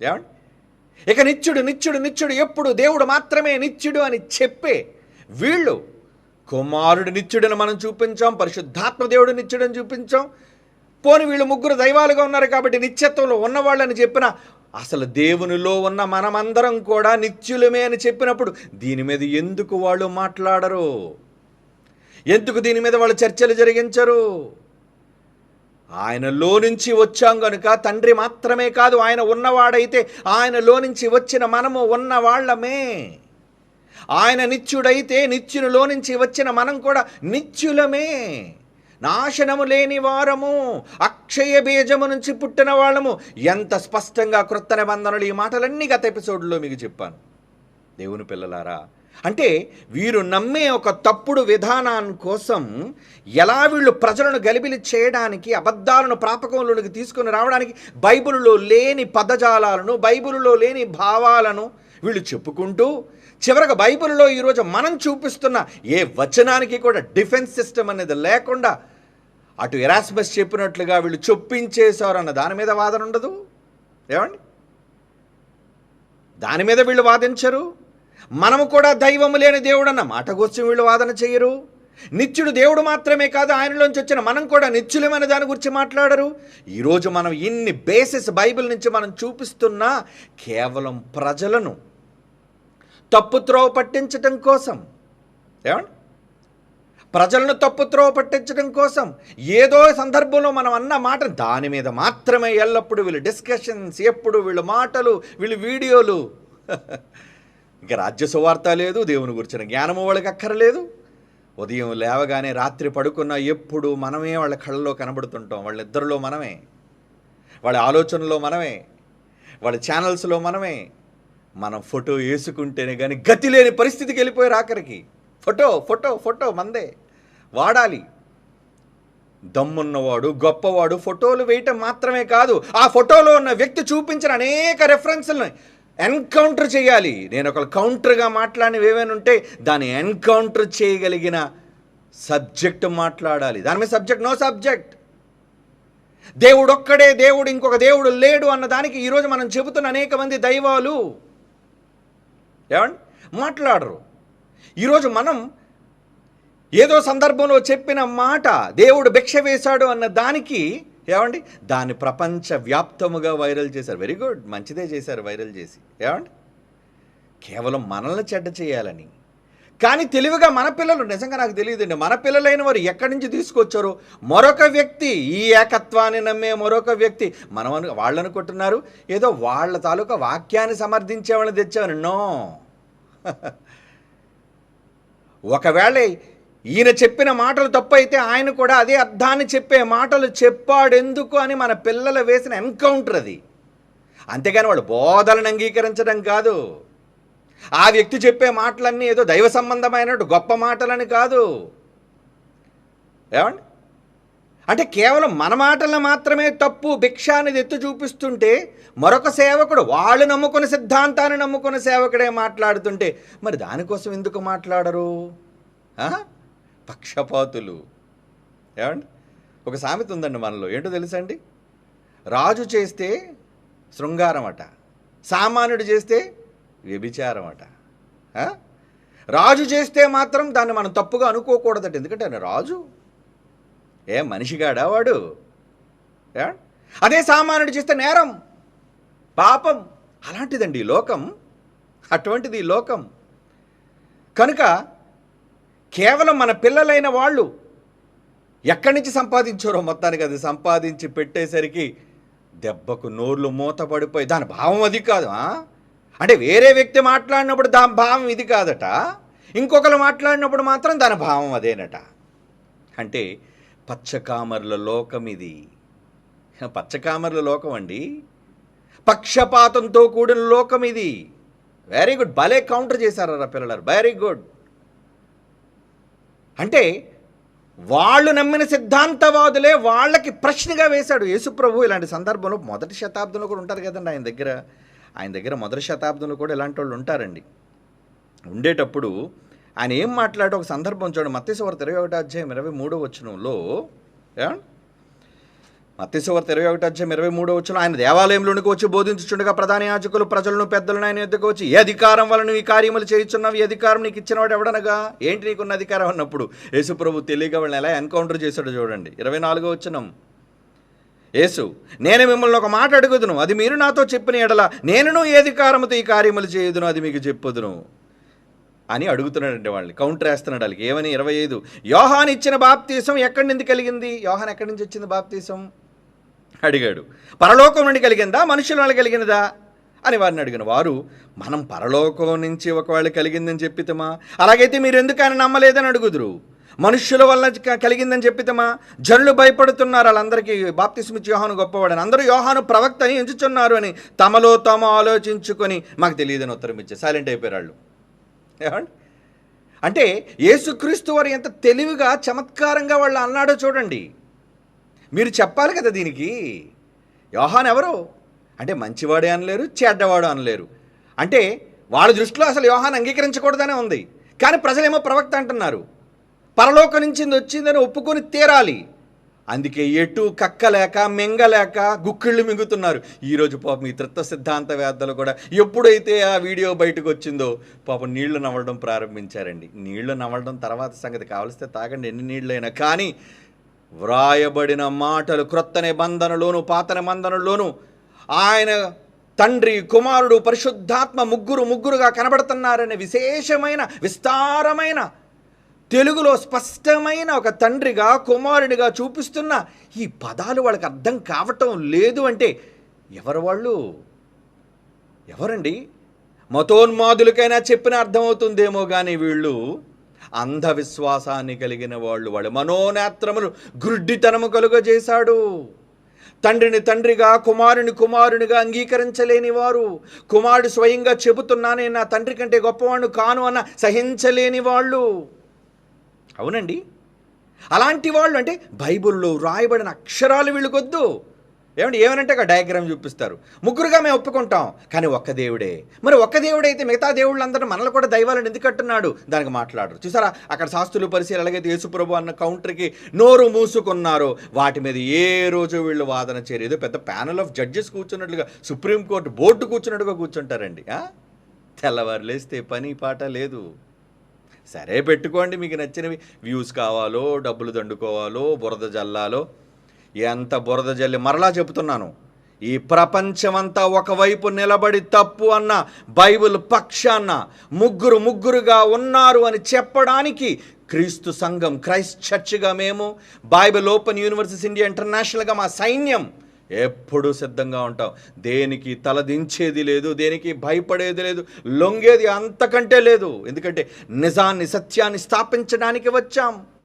ఏమండి? ఇక నిత్యుడు నిత్యుడు నిత్యుడు ఎప్పుడు దేవుడు మాత్రమే నిత్యుడు అని చెప్పే వీళ్ళు కుమారుడు నిత్యుడని మనం చూపించాం పరిశుద్ధాత్మ దేవుడు నిత్యుడని చూపించాం. పోని వీళ్ళు ముగ్గురు దైవాలుగా ఉన్నారు కాబట్టి నిత్యత్వంలో ఉన్నవాళ్ళని చెప్పిన అసలు దేవునిలో ఉన్న మనమందరం కూడా నిత్యులమే అని చెప్పినప్పుడు దీని మీద ఎందుకు వాళ్ళు మాట్లాడరు? ఎందుకు దీని మీద వాళ్ళు చర్చలు జరిగించరు? ఆయనలో నుంచి వచ్చాం గనుక తండ్రి మాత్రమే కాదు ఆయన ఉన్నవాడైతే ఆయనలో నుంచి వచ్చిన మనము ఉన్నవాళ్ళమే ఆయన నిత్యుడైతే నిత్యునిలో నుంచి వచ్చిన మనం కూడా నిత్యులమే. నాశనము లేని వారము అక్షయ బీజము నుంచి పుట్టిన వాళ్ళము. ఎంత స్పష్టంగా క్రొత్త నిబంధనలు ఈ మాటలన్నీ గత ఎపిసోడ్లో మీకు చెప్పాను. దేవుని పిల్లలారా అంటే వీరు నమ్మే ఒక తప్పుడు విధానాన్ని కోసం ఎలా వీళ్ళు ప్రజలను గలిబిలి చేయడానికి అబద్ధాలను ప్రాపకంలోనికి తీసుకొని రావడానికి బైబిల్లో లేని పదజాలాలను బైబిల్లో లేని భావాలను వీళ్ళు చెప్పుకుంటూ చివరకు బైబిల్లో ఈరోజు మనం చూపిస్తున్న ఏ వచనానికి కూడా డిఫెన్స్ సిస్టమ్ అనేది లేకుండా అటు ఎరాస్మస్ చెప్పినట్లుగా వీళ్ళు చొప్పించేశారు అన్న దాని మీద వాదన ఉండదు. ఏమండి? దాని మీద వీళ్ళు వాదించరు. మనము కూడా దైవము లేని దేవుడు అన్న మాట కోసం వీళ్ళు వాదన చేయరు. నిత్యుడు దేవుడు మాత్రమే కాదు ఆయనలోంచి వచ్చిన మనం కూడా నిత్యులమైన దాని గురించి మాట్లాడరు. ఈరోజు మనం ఇన్ని బేసిస్ బైబిల్ నుంచి మనం చూపిస్తున్నా కేవలం ప్రజలను తప్పుత్రోవ పట్టించటం కోసం. ఏమండి? ప్రజలను తప్పుత్రోవ పట్టించడం కోసం. ఏదో సందర్భంలో మనం అన్న మాట దాని మీద మాత్రమే ఎల్లప్పుడూ వీళ్ళు డిస్కషన్స్ ఎప్పుడు వీళ్ళ మాటలు వీళ్ళు వీడియోలు. ఇక రాజ్య సువార్త లేదు దేవుని గురించిన జ్ఞానము వాళ్ళకి అక్కరలేదు. ఉదయం లేవగానే రాత్రి పడుకున్న ఎప్పుడు మనమే వాళ్ళ కళ్ళలో కనబడుతుంటాం. వాళ్ళ నిద్రలో మనమే. వాళ్ళ ఆలోచనలో మనమే. వాళ్ళ ఛానల్స్లో మనమే. మనం ఫోటో వేసుకుంటేనే కానీ గతి లేని పరిస్థితికి వెళ్ళిపోయారు ఆఖరికి. ఫోటో ఫోటో ఫోటో మందే. వాడాలి. దమ్మున్నవాడు గొప్పవాడు ఫోటోలు వేయటం మాత్రమే కాదు ఆ ఫోటోలో ఉన్న వ్యక్తి చూపించిన అనేక రెఫరెన్స్లను ఎన్కౌంటర్ చేయాలి. నేను ఒక కౌంటర్గా మాట్లాడినవి ఏమైనా ఉంటే దాన్ని ఎన్కౌంటర్ చేయగలిగిన సబ్జెక్ట్ మాట్లాడాలి. దాని మీద సబ్జెక్ట్ నో సబ్జెక్ట్. దేవుడు ఒక్కడే దేవుడు ఇంకొక దేవుడు లేడు అన్న దానికి ఈరోజు మనం చెబుతున్న అనేక మంది దైవాలు. ఏమండి? మాట్లాడరు. ఈరోజు మనం ఏదో సందర్భంలో చెప్పిన మాట దేవుడు భిక్ష వేశాడు అన్న దానికి ఏమండి? దాన్ని ప్రపంచ వ్యాప్తముగా వైరల్ చేశారు. వెరీ గుడ్ మంచిదే చేశారు వైరల్ చేసి. ఏమండి? కేవలం మనల్ని చెడ్డ చేయాలని. కానీ తెలివిగా మన పిల్లలు నిజంగా నాకు తెలియదండి. మన పిల్లలైన వారు ఎక్కడి నుంచి తీసుకొచ్చారో? మరొక వ్యక్తి ఈ ఏకత్వాన్ని నమ్మే మరొక వ్యక్తి మనం అను వాళ్ళు అనుకుంటున్నారు? ఏదో వాళ్ళ తాలూకా వాక్యాన్ని సమర్థించేవాళ్ళని వాళ్ళని నో. ఒకవేళ ఈయన చెప్పిన మాటలు తప్పు అయితే ఆయన కూడా అదే అర్థాన్ని చెప్పే మాటలు చెప్పాడెందుకు అని మన పిల్లలు వేసిన ఎన్కౌంటర్ అది. అంతేగాని వాళ్ళు బోధలను అంగీకరించడం కాదు. ఆ వ్యక్తి చెప్పే మాటలన్నీ ఏదో దైవ సంబంధమైనట్టు గొప్ప మాటలని కాదు. ఏమండి? అంటే కేవలం మన మాటలను మాత్రమే తప్పు భిక్ష అనేది ఎత్తు చూపిస్తుంటే మరొక సేవకుడు వాళ్ళు నమ్ముకున్న సిద్ధాంతాన్ని నమ్ముకున్న సేవకుడే మాట్లాడుతుంటే మరి దానికోసం ఎందుకు మాట్లాడరు? పక్షపాతులు. ఏమండి? ఒక సామెత ఉందండి మనలో. ఏంటో తెలుసండి? రాజు చేస్తే శృంగారం అట సామాన్యుడు చేస్తే వ్యభిచారం అట రాజు చేస్తే మాత్రం దాన్ని మనం తప్పుగా అనుకోకూడదట ఎందుకంటే ఆయన రాజు. ఏ మనిషిగాడా వాడు? ఏ? అదే సామాన్యుడు చేస్తే నేరం పాపం. అలాంటిదండి ఈ లోకం. అటువంటిది ఈ లోకం. కనుక కేవలం మన పిల్లలైన వాళ్ళు ఎక్కడి నుంచి సంపాదించారో మొత్తానికి అది సంపాదించి పెట్టేసరికి దెబ్బకు నోర్లు మూతపడిపోయి దాని భావం అది కాదు అంటే వేరే వ్యక్తి మాట్లాడినప్పుడు దాని భావం ఇది కాదట. ఇంకొకరు మాట్లాడినప్పుడు మాత్రం దాని భావం అదేనట. అంటే పచ్చకామర్ల లోకం ఇది. పచ్చకామర్ల లోకం అండి. పక్షపాతంతో కూడిన లోకం ఇది. వెరీ గుడ్ భలే కౌంటర్ చేశారా పిల్లలు వెరీ గుడ్ అంటే వాళ్ళు నమ్మిన సిద్ధాంతవాదులే వాళ్ళకి ప్రశ్నగా వేశాడు యేసుప్రభు. ఇలాంటి సందర్భంలో మొదటి శతాబ్దంలో కూడా ఉంటారు కదండి ఆయన దగ్గర. ఆయన దగ్గర మొదటి శతాబ్దంలో కూడా ఇలాంటి వాళ్ళు ఉంటారండి. ఉండేటప్పుడు ఆయన ఏం మాట్లాడే ఒక సందర్భం చూడండి. మత్స్యవార్త ఇరవై ఒకటి అధ్యాయం ఇరవై మూడో వచనంలో ఏమండి? మత్స్యవార్త ఇరవై ఒకటి అధ్యాయం ఇరవై మూడో వచ్చిన ఆయన దేవాలయంలోనికి వచ్చి బోధించుచుండగా ప్రధాన యాజకులు ప్రజలను పెద్దలను ఆయన ఎద్దుకు వచ్చి ఏ అధికారం వలన ఈ కార్యములు చేయించున్నావు? ఈ అధికారం నీకు ఇచ్చినవాడు ఎవడనగా? ఏంటి నీకున్న అధికారం? అన్నప్పుడు యేసుప్రభు తెలియక వాళ్ళని ఎలా ఎన్కౌంటర్ చేశాడో చూడండి. ఇరవై నాలుగో వచ్చినాం యేసు నేను మిమ్మల్ని ఒక మాట అడుగుదును. అది మీరు నాతో చెప్పిన ఎడల నేనును ఏ అధికారముతో ఈ కార్యములు చేయుదును. అది మీకు చెప్పుదును. అని అడుగుతున్నాడండి వాళ్ళని. కౌంటర్ వేస్తున్నాడు వాళ్ళకి. ఏమని? ఇరవై ఐదు. యోహాన్ ఇచ్చిన బాప్తీసం ఎక్కడి నుంచి కలిగింది? యోహాన్ ఎక్కడి నుంచి వచ్చింది బాప్తీసం? అడిగాడు. పరలోకం నుండి కలిగిందా? మనుషుల వల్ల కలిగినదా? అని వారిని అడిగిన వారు మనం పరలోకం నుంచి ఒకవేళ కలిగిందని చెప్పితమా? అలాగైతే మీరు ఎందుకు ఆయన నమ్మలేదని అడుగుదురు? మనుష్యుల వల్ల కలిగిందని చెప్పితమా? జనులు భయపడుతున్నారు వాళ్ళందరికీ. బాప్తిస్మిచ్చి యోహాను గొప్పవాడని. అందరూ యోహాను ప్రవక్త అని ఎంచుచున్నారు అని తమలో తాము ఆలోచించుకొని మాకు తెలియదని ఉత్తరం ఇచ్చే సైలెంట్ అయిపోయారు వాళ్ళు. ఏమండి? అంటే యేసుక్రీస్తు వారు ఎంత తెలివిగా చమత్కారంగా వాళ్ళు అన్నాడో చూడండి. మీరు చెప్పాలి కదా దీనికి. యోహాన్ ఎవరు? అంటే మంచివాడే అనలేరు చెడ్డవాడు అనలేరు. అంటే వాళ్ళ దృష్టిలో అసలు యోహాన్ అంగీకరించకూడదనే ఉంది. కానీ ప్రజలేమో ప్రవక్త అంటున్నారు. పరలోకం నుంచి వచ్చిందని ఒప్పుకొని తీరాలి. అందుకే ఎటు కక్కలేక మింగలేక గుక్కిళ్ళు మింగుతున్నారు. ఈరోజు పాపం ఈ తృత్వ సిద్ధాంత వేద్దలు కూడా ఎప్పుడైతే ఆ వీడియో బయటకు వచ్చిందో పాపం నీళ్ళు నవ్వడం ప్రారంభించారండి. నీళ్ళు నవ్వడం తర్వాత సంగతి కావలిస్తే తాగండి ఎన్ని నీళ్ళైనా కానీ వ్రాయబడిన మాటలు క్రొత్త నిబంధనలోను పాత నిబంధనలోను ఆయన తండ్రి కుమారుడు పరిశుద్ధాత్మ ముగ్గురు ముగ్గురుగా కనబడుతున్నారనే విశేషమైన విస్తారమైన తెలుగులో స్పష్టమైన ఒక తండ్రిగా కుమారుడిగా చూపిస్తున్న ఈ పదాలు వాళ్ళకి అర్థం కావటం లేదు అంటే ఎవరు వాళ్ళు? ఎవరండి? మతోన్మాదులకైనా చెప్పిన అర్థమవుతుందేమో కానీ వీళ్ళు అంధవిశ్వాసాన్ని కలిగిన వాళ్ళు వాళ్ళ. మనోనేత్రములు గుడ్డితనము కలుగజేశాడు. తండ్రిని తండ్రిగా కుమారుని కుమారునిగా అంగీకరించలేని వారు. కుమారుడు స్వయంగా చెబుతున్నానే నా తండ్రి కంటే గొప్పవాడు కాను అన్న సహించలేని వాళ్ళు. అవునండి. అలాంటి వాళ్ళు అంటే బైబిల్లో రాయబడిన అక్షరాలు వీళ్ళకొద్దు. ఏమంటే ఏమనంటే ఒక డయాగ్రామ్ చూపిస్తారు. ముగ్గురుగా మేము ఒప్పుకుంటాం. కానీ ఒక్క దేవుడే. మరి ఒక్క దేవుడైతే మిగతా దేవుళ్ళందరూ మనల్ని కూడా దైవాలను ఎందుకు కట్టున్నాడు? దానికి మాట్లాడరు. చూసారా? అక్కడ శాస్త్రులు పరిశీలన ఎలాగైతే యేసుప్రభు అన్న కౌంటర్కి నోరు మూసుకున్నారో వాటి మీద ఏ రోజు వీళ్ళు వాదన చేయరు. ఏదో పెద్ద ప్యానల్ ఆఫ్ జడ్జెస్ కూర్చున్నట్లుగా సుప్రీంకోర్టు బోర్డు కూర్చున్నట్టుగా కూర్చుంటారండి. తెల్లవారు లేస్తే పని పాట లేదు. సరే పెట్టుకోండి. మీకు నచ్చినవి. వ్యూస్ కావాలో డబ్బులు దండుకోవాలో బురద జల్లాలో ఎంత బురద జల్లి మరలా చెబుతున్నాను ఈ ప్రపంచమంతా ఒకవైపు నిలబడి తప్పు అన్న బైబిల్ పక్షాన్న ముగ్గురు ముగ్గురుగా ఉన్నారు అని చెప్పడానికి క్రీస్తు సంఘం క్రైస్ట్ చర్చ్గా మేము బైబిల్ ఓపెన్ యూనివర్సిటీస్ ఇండియా ఇంటర్నేషనల్గా మా సైన్యం ఎప్పుడూ సిద్ధంగా ఉంటాం. దేనికి తలదించేది లేదు దేనికి భయపడేది లేదు లొంగేది అంతకంటే లేదు. ఎందుకంటే నిజాన్ని సత్యాన్ని స్థాపించడానికి వచ్చాం.